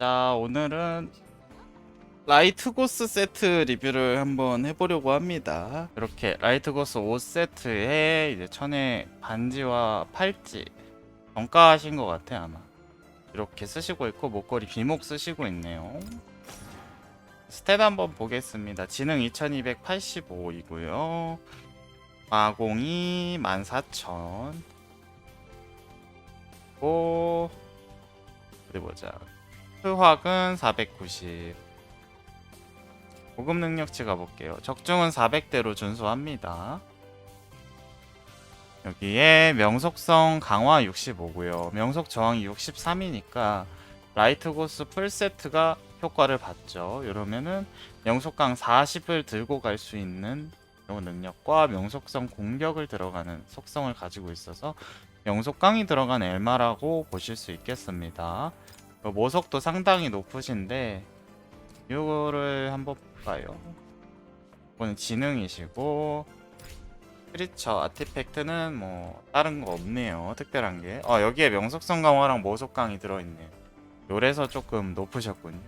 자, 오늘은 라이트 고스 세트 리뷰를 한번 해보려고 합니다. 이렇게 라이트 고스 5세트에 이제 천에 반지와 팔찌 정가하신 것 같아 아마. 이렇게 쓰시고 있고 목걸이 비목 쓰시고 있네요. 스탯 한번 보겠습니다. 지능 2285이고요. 마공이 14000. 고 어디 보자. 수확은 490. 고급 능력치 가볼게요. 적중은 400대로 준수합니다. 여기에 명속성 강화 65고요. 명속 저항이 63이니까 라이트 고스 풀 세트가 효과를 받죠. 이러면은 명속강 40을 들고 갈 수 있는 요 능력과 명속성 공격을 들어가는 속성을 가지고 있어서 명속강이 들어간 엘마라고 보실 수 있겠습니다. 어, 모속도 상당히 높으신데 이거를 한번 볼까요? 이거는 지능이시고 크리처 아티팩트는 뭐 다른 거 없네요. 특별한 게. 어 여기에 명속성 강화랑 모속 강이 들어있네요. 요래서 조금 높으셨군요.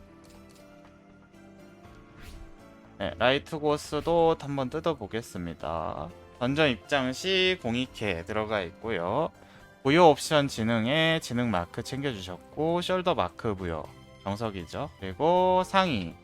네, 라이트 고스도 한번 뜯어보겠습니다. 던전 입장 시 공익회 들어가 있고요. 부여 옵션 지능에 지능 마크 챙겨주셨고 숄더 마크 부여 정석이죠. 그리고 상위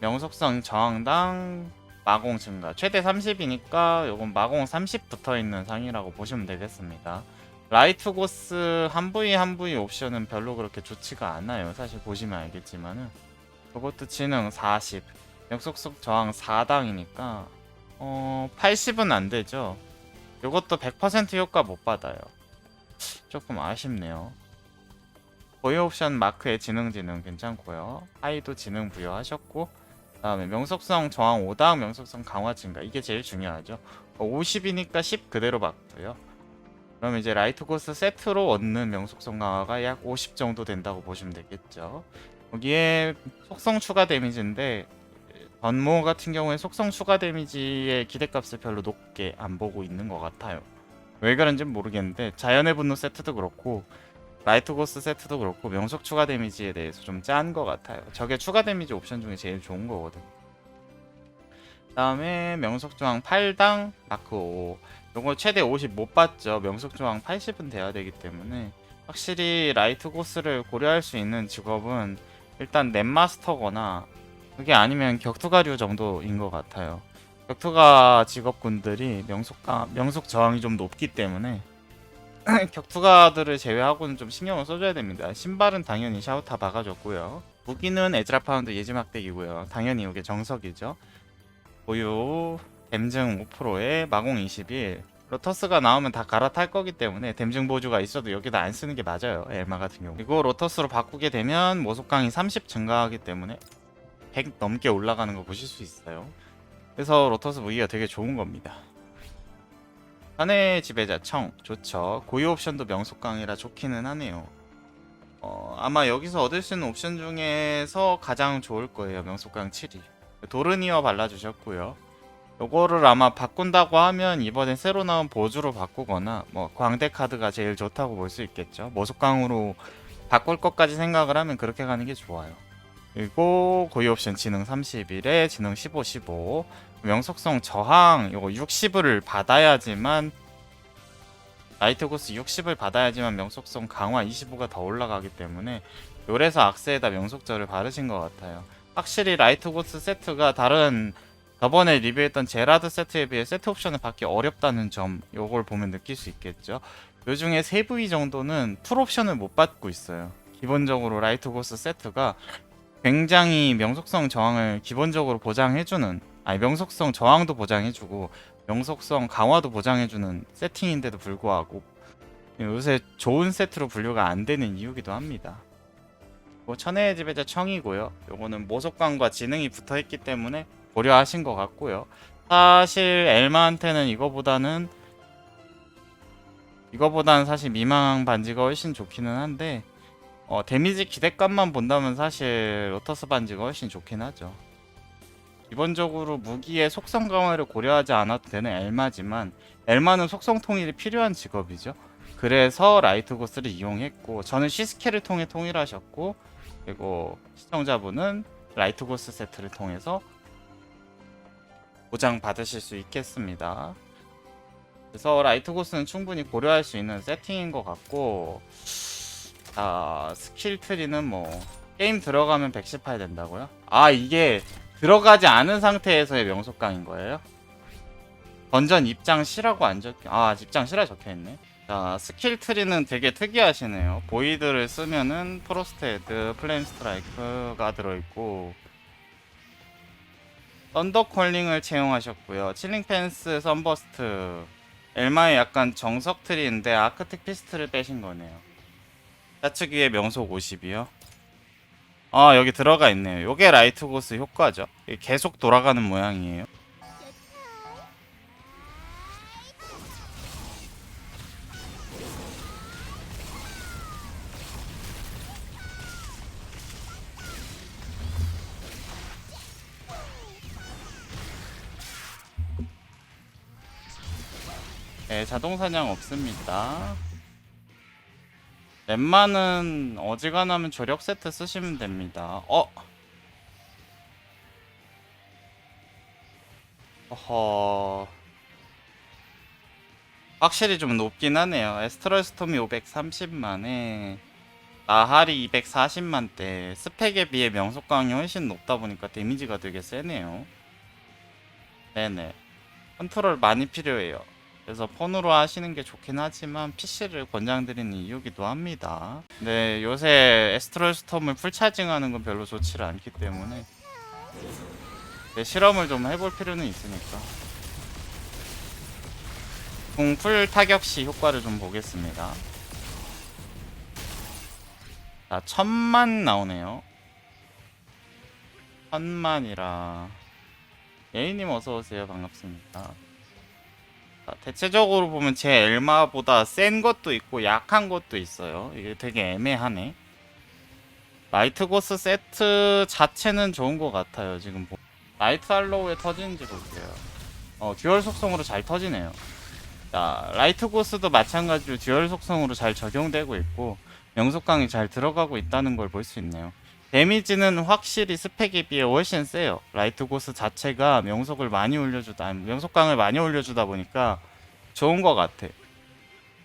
명속성 저항당 마공 증가 최대 30이니까 요건 마공 30 붙어있는 상이라고 보시면 되겠습니다. 라이트 고스 한 부위 한 부위 옵션은 별로 그렇게 좋지가 않아요. 사실 보시면 알겠지만은 그것도 지능 40 명속성 저항 4당이니까 어 80은 안 되죠. 이것도 100% 효과 못 받아요. 조금 아쉽네요. 보유 옵션 마크의 지능 지능 괜찮고요. 하이도 지능 부여하셨고 그다음에 명속성 저항 5당 명속성 강화 증가 이게 제일 중요하죠. 50이니까 10 그대로 받고요. 그럼 이제 라이트 고스 세트로 얻는 명속성 강화가 약 50 정도 된다고 보시면 되겠죠. 여기에 속성 추가 데미지인데 전모 같은 경우에 속성 추가 데미지의 기대값을 별로 높게 안 보고 있는 것 같아요. 왜 그런지는 모르겠는데 자연의 분노 세트도 그렇고 라이트 고스 세트도 그렇고 명속 추가 데미지에 대해서 좀 짠 것 같아요. 저게 추가 데미지 옵션 중에 제일 좋은 거거든. 다음에 명속 저항 8당 마크 5. 요거 최대 50 못 받죠. 명속 저항 80은 돼야 되기 때문에 확실히 라이트 고스를 고려할 수 있는 직업은 일단 넷마스터거나 그게 아니면 격투가류 정도인 것 같아요. 격투가 직업군들이 명속가 명속 저항이 좀 높기 때문에 격투가들을 제외하고는 좀 신경을 써줘야 됩니다. 신발은 당연히 샤우타 박아줬고요. 무기는 에즈라 파운드 예지막대기고요. 당연히 이게 정석이죠. 보유 댐증 5%에 마공 21 로터스가 나오면 다 갈아탈 거기 때문에 댐증 보조가 있어도 여기다 안 쓰는 게 맞아요. 엘마 같은 경우. 그리고 로터스로 바꾸게 되면 모속강이 30 증가하기 때문에 100 넘게 올라가는 거 보실 수 있어요. 그래서 로터스 무기가 되게 좋은 겁니다. 사내 지배자 청 좋죠. 고유 옵션도 명속강이라 좋기는 하네요. 어, 아마 여기서 얻을 수 있는 옵션 중에서 가장 좋을 거예요. 명속강 7이. 도르니어 발라주셨고요. 요거를 아마 바꾼다고 하면 이번에 새로 나온 보주로 바꾸거나 뭐 광대 카드가 제일 좋다고 볼 수 있겠죠. 모속강으로 바꿀 것까지 생각을 하면 그렇게 가는 게 좋아요. 그리고 고유 옵션 지능 31에 지능 15, 15 명속성 저항 요거 60을 받아야지만 라이트 고스 60을 받아야지만 명속성 강화 25가 더 올라가기 때문에 요래서 악세에다 명속절을 바르신 것 같아요. 확실히 라이트 고스 세트가 다른 저번에 리뷰했던 제라드 세트에 비해 세트 옵션을 받기 어렵다는 점 요걸 보면 느낄 수 있겠죠. 요 중에 세 부위 정도는 풀 옵션을 못 받고 있어요. 기본적으로 라이트 고스 세트가 굉장히 명속성 저항을 기본적으로 보장해주는 아니 명속성 저항도 보장해주고 명속성 강화도 보장해주는 세팅인데도 불구하고 요새 좋은 세트로 분류가 안 되는 이유기도 합니다. 뭐 천혜의 지배자 청이고요. 요거는 모속감과 지능이 붙어있기 때문에 고려하신 것 같고요. 사실 엘마한테는 이거보다는 이거보다는 사실 미망 반지가 훨씬 좋기는 한데 어, 데미지 기대값만 본다면 사실 로터스 반지가 훨씬 좋긴 하죠. 기본적으로 무기의 속성 강화를 고려하지 않아도 되는 엘마지만 엘마는 속성 통일이 필요한 직업이죠. 그래서 라이트 고스를 이용했고 저는 시스케를 통해 통일하셨고 그리고 시청자분은 라이트 고스 세트를 통해서 보장 받으실 수 있겠습니다. 그래서 라이트 고스는 충분히 고려할 수 있는 세팅인 것 같고 자 스킬 트리는 뭐 게임 들어가면 118 된다고요? 아 이게 들어가지 않은 상태에서의 명속강인 거예요? 던전 입장 시라고 안 적혀 아 입장 시라 적혀있네. 자 스킬 트리는 되게 특이하시네요. 보이드를 쓰면은 프로스트 헤드 플레임 스트라이크가 들어있고 썬더 콜링을 채용하셨고요. 칠링 펜스 선버스트. 엘마의 약간 정석 트리인데 아크텍 피스트를 빼신 거네요 좌측 위에 명속 50이요? 아 여기 들어가 있네요. 요게 라이트 고스 효과죠? 계속 돌아가는 모양이에요? 네, 자동 사냥 없습니다. 웬만은 어지간하면 조력 세트 쓰시면 됩니다. 어? 어허. 확실히 좀 높긴 하네요. 에스트럴 스톰이 530만에 나하리 240만대 스펙에 비해 명속 강이 훨씬 높다 보니까 데미지가 되게 세네요. 네네. 컨트롤 많이 필요해요. 그래서 폰으로 하시는 게 좋긴 하지만 PC를 권장드리는 이유기도 합니다. 네, 요새 에스트럴 스톰을 풀 차징하는 건 별로 좋지 않기 때문에 네, 실험을 좀 해볼 필요는 있으니까 궁풀 타격 시 효과를 좀 보겠습니다. 자, 천만 나오네요. 천만이라 예인님 어서 오세요. 반갑습니다. 자, 대체적으로 보면 제 엘마보다 센 것도 있고 약한 것도 있어요. 이게 되게 애매하네. 라이트 고스 세트 자체는 좋은 것 같아요. 지금 보... 라이트 할로우에 터지는지 볼게요. 어, 듀얼 속성으로 잘 터지네요. 자, 라이트 고스도 마찬가지로 듀얼 속성으로 잘 적용되고 있고 명속강이 잘 들어가고 있다는 걸 볼 수 있네요. 데미지는 확실히 스펙에 비해 훨씬 세요. 라이트 고스 자체가 명속을 많이 올려주다, 명속강을 많이 올려주다 보니까 좋은 것 같아.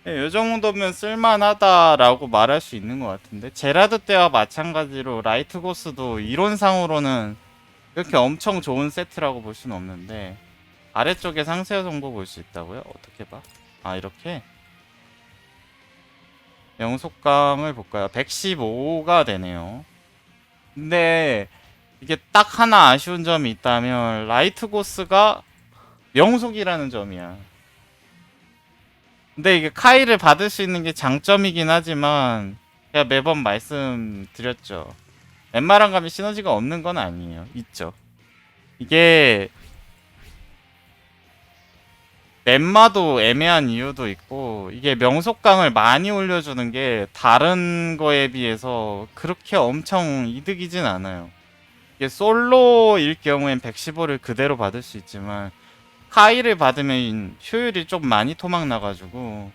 네, 이 정도면 쓸만하다라고 말할 수 있는 것 같은데 제라드 때와 마찬가지로 라이트 고스도 이론상으로는 그렇게 엄청 좋은 세트라고 볼 수는 없는데 아래쪽에 상세 정보 볼 수 있다고요? 어떻게 봐? 아 이렇게 명속강을 볼까요? 115가 되네요. 근데 이게 딱 하나 아쉬운 점이 있다면 라이트 고스가 명속이라는 점이야. 근데 이게 카이를 받을 수 있는 게 장점이긴 하지만 제가 매번 말씀드렸죠. 웬만한 감이 시너지가 없는 건 아니에요. 있죠. 이게 맵마도 애매한 이유도 있고 이게 명속강을 많이 올려주는 게 다른 거에 비해서 그렇게 엄청 이득이진 않아요. 이게 솔로일 경우엔 115를 그대로 받을 수 있지만 카이를 받으면 효율이 좀 많이 토막 나가지고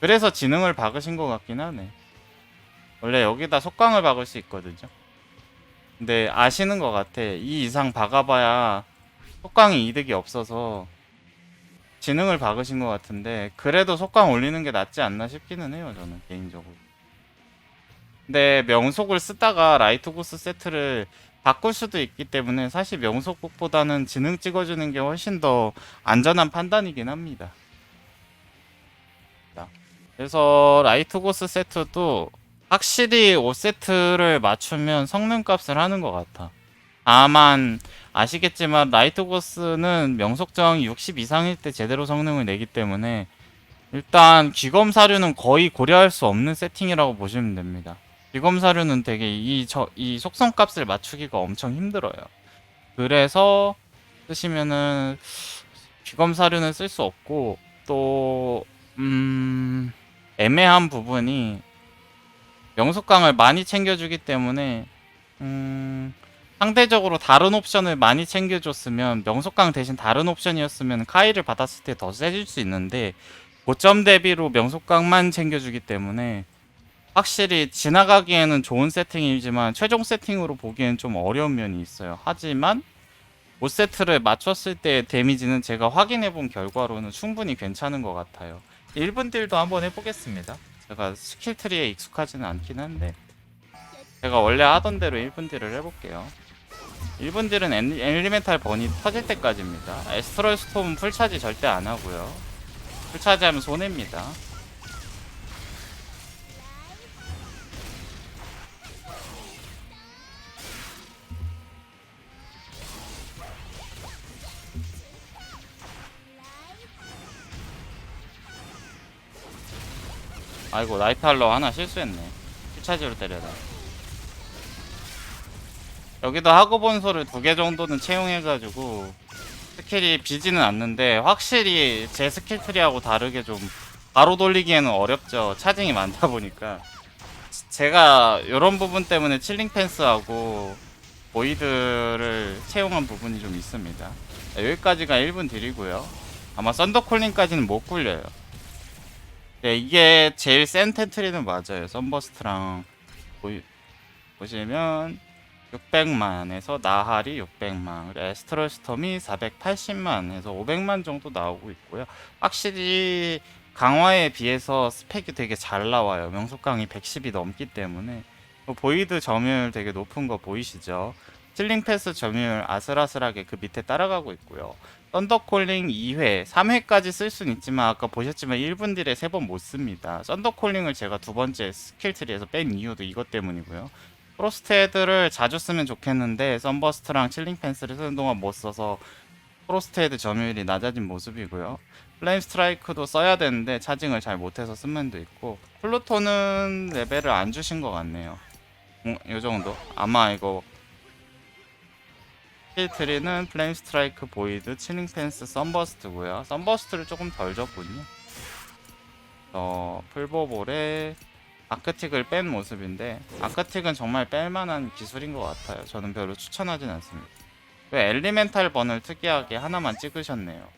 그래서 지능을 박으신 것 같긴 하네. 원래 여기다 속강을 박을 수 있거든요. 근데 아시는 것 같아. 이 이상 박아봐야 속강이 이득이 없어서 지능을 박으신 것 같은데 그래도 속강 올리는 게 낫지 않나 싶기는 해요 저는 개인적으로. 근데 명속을 쓰다가 라이트 고스 세트를 바꿀 수도 있기 때문에 사실 명속국보다는 지능 찍어주는 게 훨씬 더 안전한 판단이긴 합니다. 자, 그래서 라이트 고스 세트도 확실히 5세트를 맞추면 성능값을 하는 것 같아 다만 아시겠지만 라이트 고스는 명속 저항이 60 이상일 때 제대로 성능을 내기 때문에 일단 귀검 사료는 거의 고려할 수 없는 세팅이라고 보시면 됩니다. 귀검 사료는 되게 이, 저, 이 속성 값을 맞추기가 엄청 힘들어요. 그래서 쓰시면은 귀검 사료는 쓸 수 없고 또 음, 애매한 부분이 명속강을 많이 챙겨주기 때문에 음, 상대적으로 다른 옵션을 많이 챙겨줬으면 명속강 대신 다른 옵션이었으면 카이를 받았을 때 더 세질 수 있는데 고점 대비로 명속강만 챙겨주기 때문에 확실히 지나가기에는 좋은 세팅이지만 최종 세팅으로 보기에는 좀 어려운 면이 있어요. 하지만 5세트를 맞췄을 때 데미지는 제가 확인해 본 결과로는 충분히 괜찮은 것 같아요. 1분 딜도 한번 해보겠습니다. 제가 스킬 트리에 익숙하지는 않긴 한데 제가 원래 하던 대로 1분 딜을 해볼게요. 1분 딜은 엘- 엘리멘탈 번이 터질 때까지입니다. 에스트럴 스톰 풀차지 절대 안 하고요. 풀차지하면 손해입니다. 아이고 라이트 할러 하나 실수했네. 풀차지로 때려다. 여기도 하고 본소를 두 개 정도는 채용해가지고 스킬이 비지는 않는데 확실히 제 스킬 트리하고 다르게 좀 바로 돌리기에는 어렵죠. 차징이 많다 보니까 제가 이런 부분 때문에 칠링 펜스하고 보이드를 채용한 부분이 좀 있습니다. 네, 여기까지가 1분 딜이고요. 아마 썬더콜링까지는 못 굴려요. 네, 이게 제일 센 텐트리는 맞아요. 썬버스트랑 보이, 보시면 600만에서 나할이 600만, 그리고 에스트럴 스톰이 480만에서 500만 정도 나오고 있고요. 확실히 강화에 비해서 스펙이 되게 잘 나와요. 명속강이 110이 넘기 때문에 뭐 보이드 점유율 되게 높은 거 보이시죠? 칠링 패스 점유율 아슬아슬하게 그 밑에 따라가고 있고요. 썬더콜링 2회, 3회까지 쓸 수는 있지만 아까 보셨지만 1분 딜에 3번 못 씁니다. 썬더콜링을 제가 두 번째 스킬 트리에서 뺀 이유도 이것 때문이고요. 프로스트 헤드를 자주 쓰면 좋겠는데 썬버스트랑 칠링 펜스를 쓰는 동안 못 써서 프로스트 헤드 점유율이 낮아진 모습이고요. 플레임 스트라이크도 써야 되는데 차징을 잘 못해서 쓴 면도 있고 플루토는 레벨을 안 주신 것 같네요. 음, 요 정도. 아마 이거 킬트리는 플레임 스트라이크 보이드 칠링 펜스 썬버스트고요. 썬버스트를 조금 덜 줬군요. 어, 풀보볼에 아크틱을 뺀 모습인데 아크틱은 정말 뺄만한 기술인 것 같아요. 저는 별로 추천하진 않습니다. 왜 엘리멘탈 번을 특이하게 하나만 찍으셨네요.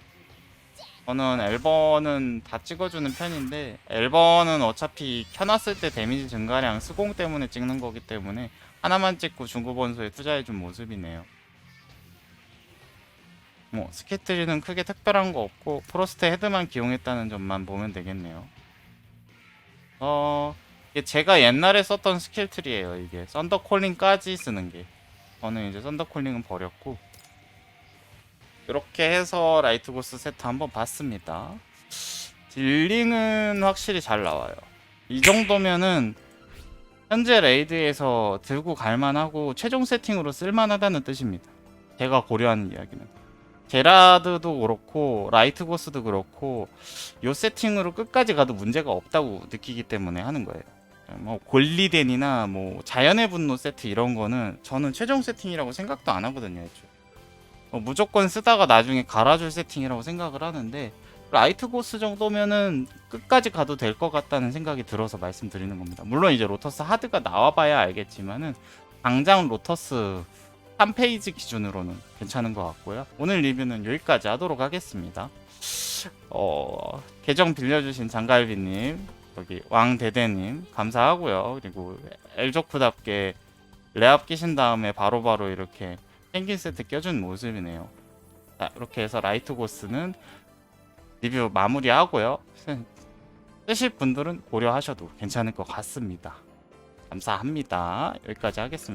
저는 엘번은 다 찍어주는 편인데 엘번은 어차피 켜놨을 때 데미지 증가량 수공 때문에 찍는 거기 때문에 하나만 찍고 중고 번소에 투자해준 모습이네요. 뭐 스케트리는 크게 특별한 거 없고 프로스트 헤드만 기용했다는 점만 보면 되겠네요. 어 제가 옛날에 썼던 스킬 트리예요. 이게 썬더콜링까지 쓰는 게. 저는 이제 썬더콜링은 버렸고 이렇게 해서 라이트 고스 세트 한번 봤습니다. 딜링은 확실히 잘 나와요. 이 정도면은 현재 레이드에서 들고 갈만하고 최종 세팅으로 쓸만하다는 뜻입니다. 제가 고려하는 이야기는. 제라드도 그렇고 라이트 고스도 그렇고 요 세팅으로 끝까지 가도 문제가 없다고 느끼기 때문에 하는 거예요. 뭐 골리덴이나 뭐 자연의 분노 세트 이런 거는 저는 최종 세팅이라고 생각도 안 하거든요. 애초에. 어, 무조건 쓰다가 나중에 갈아줄 세팅이라고 생각을 하는데 라이트 고스 정도면은 끝까지 가도 될 것 같다는 생각이 들어서 말씀드리는 겁니다. 물론 이제 로터스 하드가 나와봐야 알겠지만은 당장 로터스 3페이지 기준으로는 괜찮은 것 같고요. 오늘 리뷰는 여기까지 하도록 하겠습니다. 어, 계정 빌려주신 장갈비님, 여기 왕대대님 감사하고요. 그리고 엘조크답게 레압 끼신 다음에 바로 바로 이렇게 펭귄 세트 껴준 모습이네요. 자, 이렇게 해서 라이트 고스는 리뷰 마무리하고요. 쓰- 쓰실 분들은 고려하셔도 괜찮을 것 같습니다. 감사합니다. 여기까지 하겠습니다.